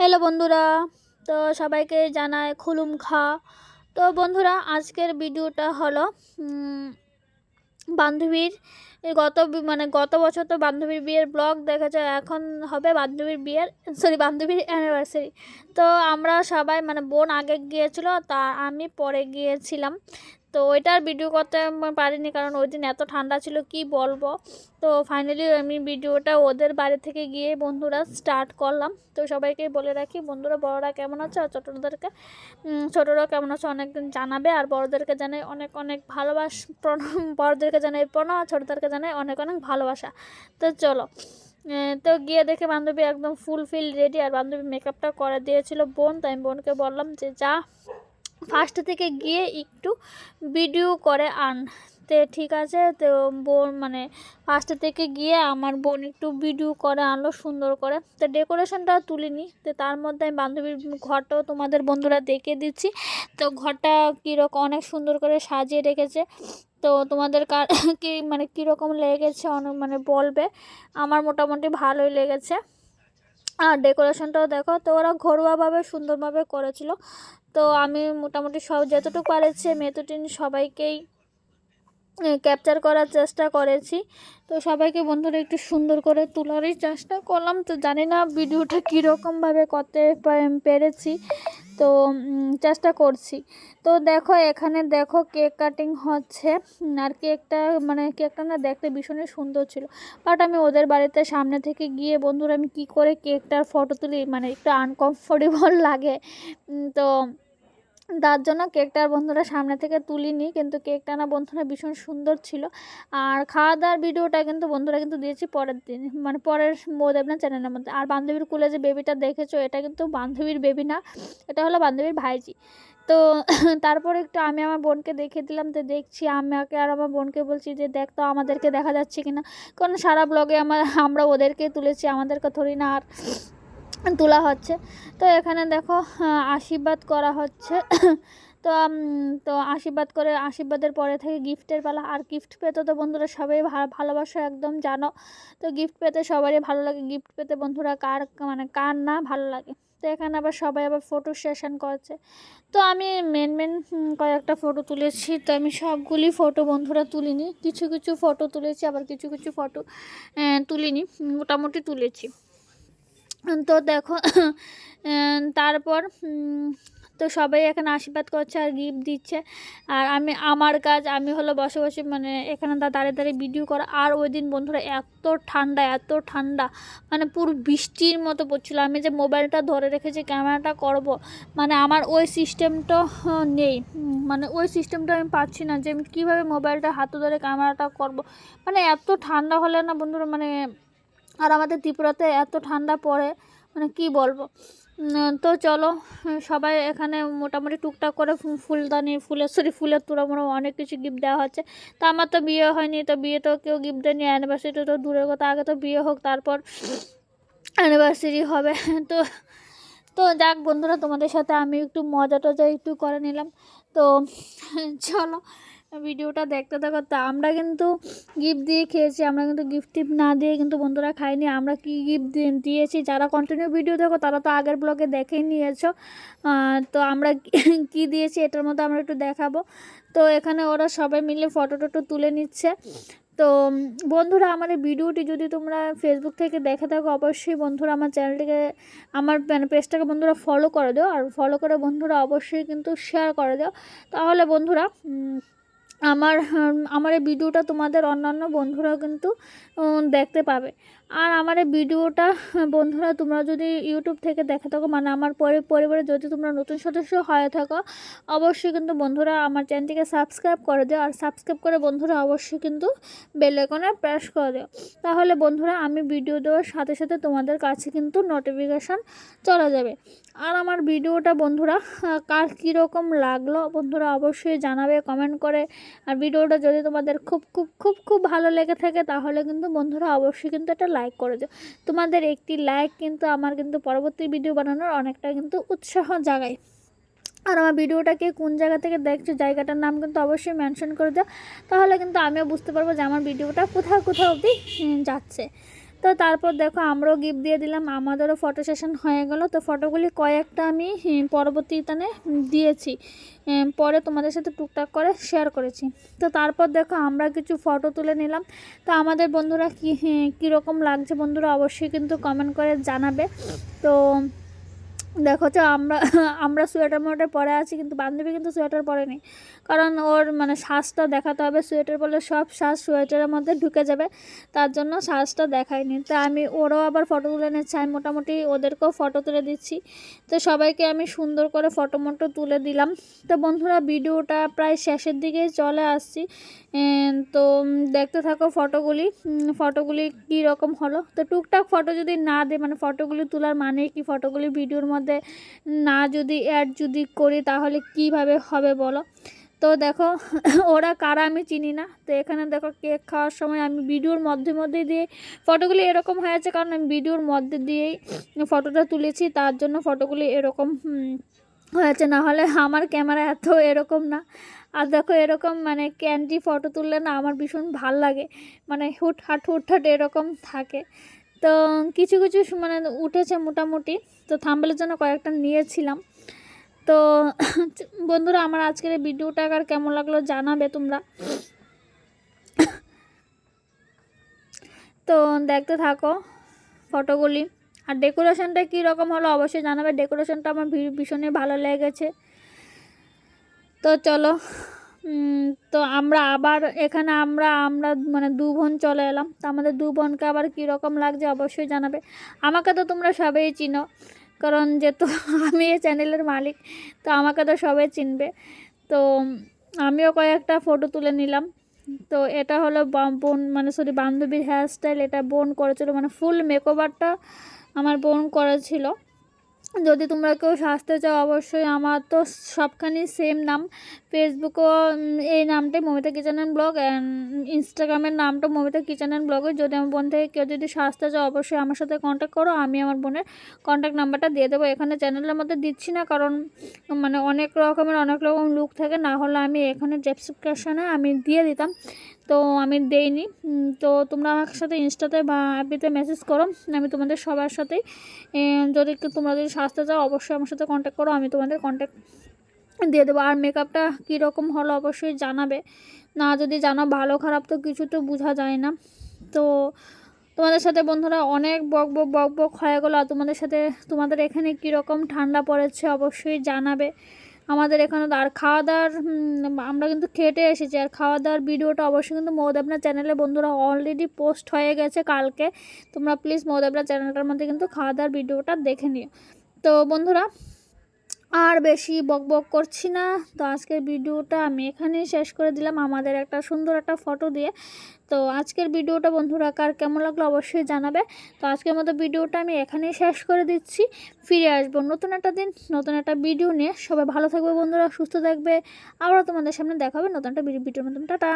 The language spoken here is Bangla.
হ্যালো বন্ধুরা, তো সবাইকে জানায় খুলুম খা। তো বন্ধুরা, আজকের ভিডিওটা হলো বান্ধবীর গত মানে গত বছর তো বান্ধবীর বিয়ের ব্লগ দেখা যায়, এখন হবে বান্ধবীর বিয়ের সরি বান্ধবীর অ্যানিভার্সারি তো আমরা সবাই মানে বোন আগে গিয়েছিল, তা আমি পরে গিয়েছিলাম। তো ওইটার ভিডিও করতে পারিনি কারণ ওই দিন এত ঠান্ডা ছিল, কি বলব? তো ফাইনালি আমি ভিডিওটা ওদের বাড়ি থেকে গিয়ে বন্ধুরা স্টার্ট করলাম। তো সবাইকে বলে রাখি, বন্ধুরা, বড়রা কেমন আছে? আর ছোটোদেরকে ছোটরা কেমন আছে? অনেক জানাবে, আর বড়দেরকে জানাই অনেক অনেক ভালোবাস, প্রণাম। বড়দেরকে জানাই প্রণাম, আর ছোটদেরকে জানাই অনেক অনেক ভালোবাসা। তো চলো তো গিয়ে দেখে বান্ধবী একদম ফুল ফিল রেডি আর বান্ধবী মেকআপটা করে দিয়েছিল বোন, তাই আমি বোনকে বললাম যে যা ফার্স্ট থেকে গিয়ে একটু ভিডিও করে আন তে ঠিক আছে? তো বোন মানে ফার্স্ট থেকে গিয়ে আমার বোন একটু ভিডিও করে আনলো, সুন্দর করে। তো ডেকোরেশনটা তুলিনি। তো তার মধ্যে আমি বান্ধবীর ঘরটাও তোমাদের বন্ধুরা দেখে দিচ্ছি। তো ঘরটা কীরকম অনেক সুন্দর করে সাজিয়ে রেখেছে। তো তোমাদের কার কি মানে কীরকম লেগেছে অনেক মানে বলবে? আমার মোটামুটি ভালোই লেগেছে। আর ডেকোরেশনটাও দেখো, তো ওরা ঘরোয়াভাবে, সুন্দরভাবে করেছিল। তো আমি মোটামুটি সব যতটুকু পারেছি মেতুটিন সবাইকেই ক্যাপচার করার চেষ্টা করেছি। তো সবাইকে বন্ধুরা একটু সুন্দর করে তোলারই চেষ্টা করলাম। তো জানি না ভিডিওটা কীরকমভাবে করতে পেরেছি। তো চেষ্টা করছি। তো দেখো, এখানে দেখো কেক কাটিং হচ্ছে। আর কেকটা মানে কেকটা না দেখতে ভীষণই সুন্দর ছিল। বাট আমি ওদের বাড়িতে সামনে থেকে গিয়ে, বন্ধুরা, আমি কি করে কেকটার ফটো তুলি? মানে একটু আনকমফোর্টেবল লাগে। তো তার জন্য কেকটার বন্ধুরা সামনে থেকে তুলিনি, কিন্তু কেকটা না বন্ধুরা ভীষণ সুন্দর ছিল। আর খাওয়া দাওয়ার ভিডিওটা কিন্তু বন্ধুরা কিন্তু দিয়েছি পরের দিন মানে পরের মোদেবনা চ্যানেলের মধ্যে। আর বান্ধবীর কুলে যে বেবিটা দেখেছ, এটা কিন্তু বান্ধবীর বেবি না, এটা হলো বান্ধবীর ভাইজি। তো তারপর একটু আমি আমার বোনকে দেখিয়ে দিলাম তো দেখছি আমাকে আর আমার বোনকে বলছি যে, দেখ তো আমাদেরকে দেখা যাচ্ছে কিনা। কারণ সারা ব্লগে আমার আমরা ওদেরকে তুলেছি, আমাদেরকে থরি না। আর তোলা হচ্ছে। তো এখানে দেখো আশীর্বাদ করা হচ্ছে। তো তো আশীর্বাদ করে, আশীর্বাদের পরে থেকে গিফটের পালা। আর গিফট পেতে তো বন্ধুরা সবাই ভালোবাসা একদম, জানো? তো গিফট পেতে সবারই ভালো লাগে। গিফট পেতে বন্ধুরা কার মানে কার না ভালো লাগে। তো এখানে আবার সবাই আবার ফটো সেশন করছে। তো আমি মেন মেন কয়েকটা ফটো তুলেছি। তো আমি সবগুলি ফটো বন্ধুরা তুলিনি। কিছু কিছু ফটো তুলেছি, আবার কিছু কিছু ফটো তুলিনি। মোটামুটি তুলেছি। তো দেখো তারপর তো সবাই এখানে আশীর্বাদ করছে আর গিফট দিচ্ছে। আর আমি, আমার কাজ, আমি হলো বসে বসে মানে এখানে দাঁড়িয়ে দাঁড়িয়ে ভিডিও করা। আর ওই দিন বন্ধুরা এত ঠান্ডা এত ঠান্ডা মানে পুরো বৃষ্টির মতো পড়ছিলো। আমি যে মোবাইলটা ধরে রেখেছি, ক্যামেরাটা করব মানে আমার ওই সিস্টেমটা নেই। মানে ওই সিস্টেমটা আমি পাচ্ছি না যে আমি কীভাবে মোবাইলটা হাতে ধরে ক্যামেরাটা করব। মানে এত ঠান্ডা হলে না বন্ধুরা মানে আর আমাদের ত্রিপুরাতে এত ঠান্ডা পড়ে মানে কি বলব? তো চলো, সবাই এখানে মোটামুটি টুকটাক করে ফুলদানি, ফুলের সরি ফুলের তোড়া মোড়া অনেক কিছু গিফট দেওয়া হচ্ছে। তো আমার তো বিয়ে হয়নি, তো বিয়ে তো কেউ গিফট দেয়নি অ্যানিভার্সারি তো দূরের কথা। আগে তো বিয়ে হোক, তারপর অ্যানিভার্সারি হবে। তো তো যাক বন্ধুরা, তোমাদের সাথে আমি একটু মজা টজা একটু করে নিলাম। তো, চলো ভিডিওটা দেখতে থাকো। তা আমরা কিন্তু গিফট দিয়ে খেয়েছি, আমরা কিন্তু গিফট টিফট না দিয়ে কিন্তু বন্ধুরা খাইনি, আমরা কি গিফট দিয়েছি? যারা কন্টিনিউ ভিডিও দেখো, তারা তো আগের ব্লগে দেখেই নিয়েছো। তো আমরা কি- দিয়েছি এটার মধ্যে আমরা একটু দেখাবো। তো এখানে ওরা সবাই মিলে ফটো টটো তুলে নিচ্ছে। তো বন্ধুরা, আমার এই ভিডিওটি যদি তোমরা ফেসবুক থেকে দেখে থাকো, অবশ্যই বন্ধুরা আমার চ্যানেলটিকে, আমার মানে পেজটাকে বন্ধুরা ফলো করে দিও। আর ফলো করে বন্ধুরা অবশ্যই কিন্তু শেয়ার করে দিও। তাহলে বন্ধুরা আমার আমার এই ভিডিওটা তোমাদের অন্যান্য বন্ধুরাও কিন্তু দেখতে পাবে। আর আমার এই ভিডিওটা, বন্ধুরা, তোমরা যদি ইউটিউব থেকে দেখে থাকো মানে আমার পরি- পরিবারে যদি তোমরা নতুন সদস্য হয়ে থাকো, অবশ্যই কিন্তু বন্ধুরা আমার চ্যানেলটিকে সাবস্ক্রাইব করে দিও। আর সাবস্ক্রাইব করে বন্ধুরা অবশ্যই কিন্তু বেল আইকনে প্রেস করে দিও। তাহলে বন্ধুরা, আমি ভিডিও দেওয়ার সাথে সাথে তোমাদের কাছে কিন্তু নোটিফিকেশান চলে যাবে। আর আমার ভিডিওটা বন্ধুরা, কার কীরকম লাগল বন্ধুরা অবশ্যই জানাবে কমেন্ট করে। আর ভিডিওটা যদি তোমাদের খুব খুব খুব খুব ভালো লেগে থাকে, তাহলে কিন্তু বন্ধুরা অবশ্যই কিন্তু একটা লাইক করে দিও। তোমাদের একটি লাইক কিন্তু আমার কিন্তু পরবর্তী ভিডিও বানানোর অনেকটা কিন্তু উৎসাহ জাগায়। আর আমার ভিডিওটাকে কোন জায়গা থেকে দেখছ, জায়গাটার নাম কিন্তু অবশ্যই মেনশন করে দাও। তাহলে কিন্তু আমিও বুঝতে পারব যে আমার ভিডিওটা কোথাও কোথাও অবধি যাচ্ছে। তো তারপর দেখো আমরাও গিফট দিয়ে দিলাম, আমাদেরও ফটো সেশন হয়ে গেল। তো ফটোগুলি কয়েকটা আমি পরবর্তীতে দিয়েছি। পরে তোমাদের সাথে টুকটাক করে শেয়ার করেছি। তো তারপর দেখো আমরা কিছু ফটো তুলে নিলাম। তো আমাদের বন্ধুরা কী কীরকম লাগছে বন্ধুরা অবশ্যই কিন্তু কমেন্ট করে জানাবে। তো দেখো তো আমরা আমরা সোয়েটার মোয়েটার পরে আছি কিন্তু বান্ধবী কিন্তু সোয়েটার পরেনি। কারণ ওর মানে শ্বাসটা দেখাতে হবে, সোয়েটার পরলে সব শ্বাস সোয়েটারের মধ্যে ঢুকে যাবে, তার জন্য শ্বাসটা দেখায়নি। তো আমি, ওরও আবার ফটো তুলে নিচ্ছি, আমি মোটামুটি ওদেরকেও ফটো তুলে দিচ্ছি। তো সবাইকে আমি সুন্দর করে ফটো মটো তুলে দিলাম। তো বন্ধুরা, ভিডিওটা প্রায় শেষের দিকেই চলে আসছি। তো দেখতে থাকো ফটোগুলি ফটোগুলি কী রকম হলো? তো টুকটাক ফটো যদি না দেয় মানে ফটোগুলি তোলার মানে কি? ফটোগুলি ভিডিওর মধ্যে না যদি অ্যাড যদি করি তাহলে কীভাবে হবে বলো? তো দেখো, ওরা কারা আমি চিনি না। তো এখানে দেখো কেক খাওয়ার সময় আমি ভিডিওর মধ্যে মধ্যে দিয়ে ফটোগুলি এরকম হয়েছে কারণ আমি ভিডিওর মধ্যে দিয়েই ফটোটা তুলেছি, তার জন্য ফটোগুলি এরকম হয়েছে। না হলে আমার ক্যামেরা এত এরকম না। আর দেখো এরকম মানে ক্যান্ডি ফটো তুললে না আমার ভীষণ ভালো লাগে। মানে হুটহাট হুটহাট এরকম থাকে। তো কিছু কিছু মানে উঠেছে মোটামুটি। তো থাম্বেলের জন্য কয়েকটা নিয়েছিলাম। তো বন্ধুরা, আমার আজকের এই ভিডিওটা আর কেমন লাগল জানাবে তোমরা। তো দেখতে থাকো ফটোগুলি। আর ডেকোরেশনটা কী রকম হলো অবশ্যই জানাবে। ডেকোরেশনটা আমার ভীষণই ভালো লেগেছে। তো চলো তো আমরা আবার এখানে আমরা আমরা মানে দু বোন চলে এলাম। তো আমাদের দু বোনকে আবার কীরকম লাগছে অবশ্যই জানাবে। আমাকে তো তোমরা সবাই চিনো, কারণ যেহেতু আমি এই চ্যানেলের মালিক, তো আমাকে তো সবাই চিনবে। তো আমিও কয়েকটা ফটো তুলে নিলাম। তো এটা হলো বোন মানে সরি বান্ধবীর হেয়ারস্টাইল এটা বোন করেছিল মানে ফুল মেকওভারটা আমার বোন করেছিল। যদি তোমরা কেউ সাজতে চাও, অবশ্যই আমার তো সবখানি সেম নাম। ফেসবুকও এই নামটাই Mamita kitchen and blog and ইনস্টাগ্রামের নামটা মমিতা কিচেন অ্যান্ড ব্লগে যদি আমার বোন থেকে কেউ যদি সাজতে চাও, অবশ্যই আমার সাথে কন্ট্যাক্ট করো। আমি আমার বোনের কন্ট্যাক্ট নাম্বারটা দিয়ে দেবো। এখানে চ্যানেলের মধ্যে দিচ্ছি না, কারণ মানে অনেক রকমের, অনেক রকম লুক থাকে। না হলে আমি এখানে ডেসক্রিপশানে আমি দিয়ে দিতাম। তো আমি দেইনি। তো তোমরা আমার সাথে ইনস্টাতে বা অ্যাপিতে মেসেজ করো। আমি তোমাদের সবার সাথেই। যদি তোমরা যদি সাজতে চাও অবশ্যই আমার সাথে কন্ট্যাক্ট করো, আমি তোমাদের কন্ট্যাক্ট দিয়ে দেবো। আর মেকআপটা কীরকম হলো অবশ্যই জানাবে। না যদি জানো ভালো, খারাপ, তো কিছু তো বোঝা যায় না। তো তোমাদের সাথে বন্ধুরা অনেক বক বক বক বক হয়ে গেলো, আর তোমাদের সাথে, তোমাদের এখানে কীরকম ঠান্ডা পড়েছে অবশ্যই জানাবে। আমাদের এখানে আর খাওয়া দাওয়ার আমরা কিন্তু খেটে এসেছি। আর খাওয়া দাওয়ার ভিডিওটা অবশ্যই কিন্তু মৌদেবনা চ্যানেলে বন্ধুরা অলরেডি পোস্ট হয়ে গেছে কালকে। তোমরা প্লিজ মৌদেবনা চ্যানেলটার মধ্যে কিন্তু খাওয়া দাওয়ার ভিডিওটা দেখে নিও। তো বন্ধুরা, আর বেশি বক বক করছি না। তো আজকের ভিডিওটা আমি এখানেই শেষ করে দিলাম। আমাদের একটা সুন্দর একটা ফটো দিয়ে। তো আজকের ভিডিওটা বন্ধুরা, কার কেমন লাগল অবশ্যই জানাবে। তো আজকের মতো ভিডিওটা আমি এখানেই শেষ করে দিচ্ছি। ফিরে আসব নতুন একটা দিন, নতুন একটা ভিডিও নিয়ে। সবাই ভালো থাকবে বন্ধুরা, সুস্থ থাকবে। আবারও তোমাদের সামনে দেখাবে নতুন একটা ভিডিওর মতন। টাটা!